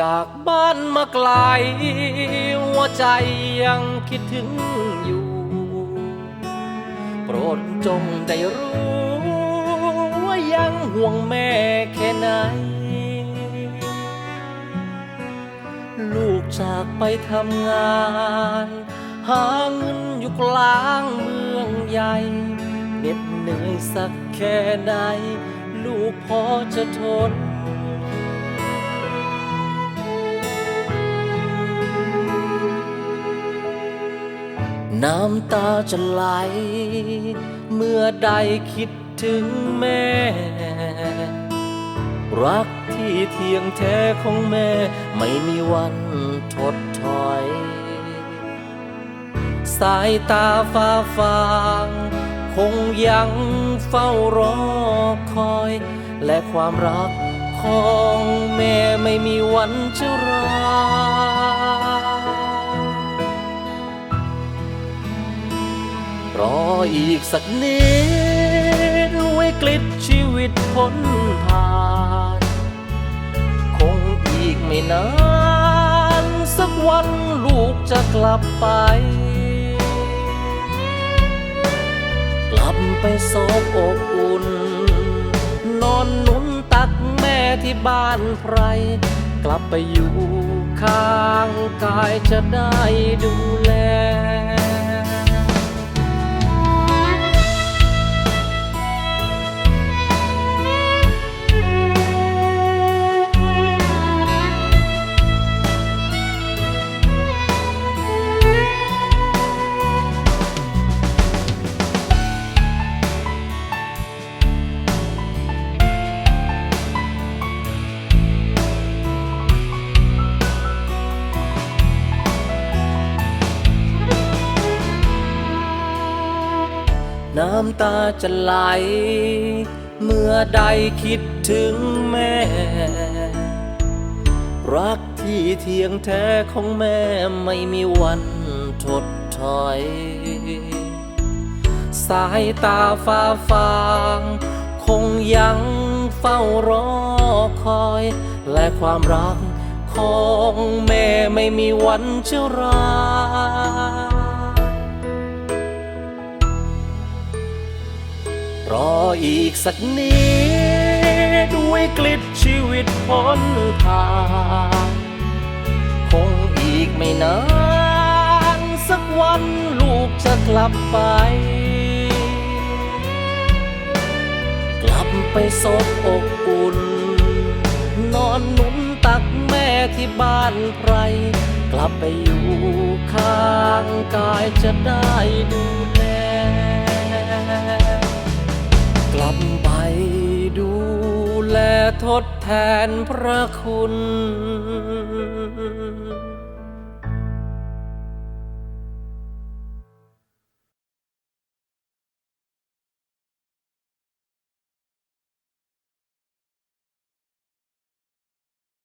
จากบ้านมาไกล หัวใจยังคิดถึงอยู่ โปรดจงได้รู้ว่ายังห่วงแม่แค่ไหน ลูกจากไปทำงาน หาเงินอยู่กลางเมืองใหญ่เหน็ดเหนื่อยสักแค่ไหน ลูกพอจะทน น้ำตาจะไหล เมื่อใดคิดถึงแม่ รักที่เที่ยงแท้ของแม่ ไม่มีวันถดถอย สายตาฟ้าฟาง คงยังเฝ้ารอคอย และความรักของแม่ไม่มีวันจะรารอ อีกสักนิดไว้กลิดชีวิตพ้นผ่าน คงอีกไม่นาน สักวันลูกจะกลับไป กลับไปโซบอกอุ่น นอนนุ่นตักแม่ที่บ้านไพรกลับไปอยู่ข้างกายจะได้ดูแล น้ำตาจะไหล เมื่อใดคิดถึงแม่ รักที่เที่ยงแท้ของแม่ไม่มีวันถดถอย สายตาฟ้าฟาง คงยังเฝ้ารอคอย และความรักของแม่ไม่มีวันจะรา รออีกสักนิดด้วยกลิดชีวิตพ้นผ่านคงอีกไม่นาน สักวันลูกจะกลับไป กลับไปซบอกอุ่น นอนหนุนตักแม่ที่บ้านไพร กลับไปอยู่ข้างกายจะได้ดู ไปดูแลทดแทนพระคุณ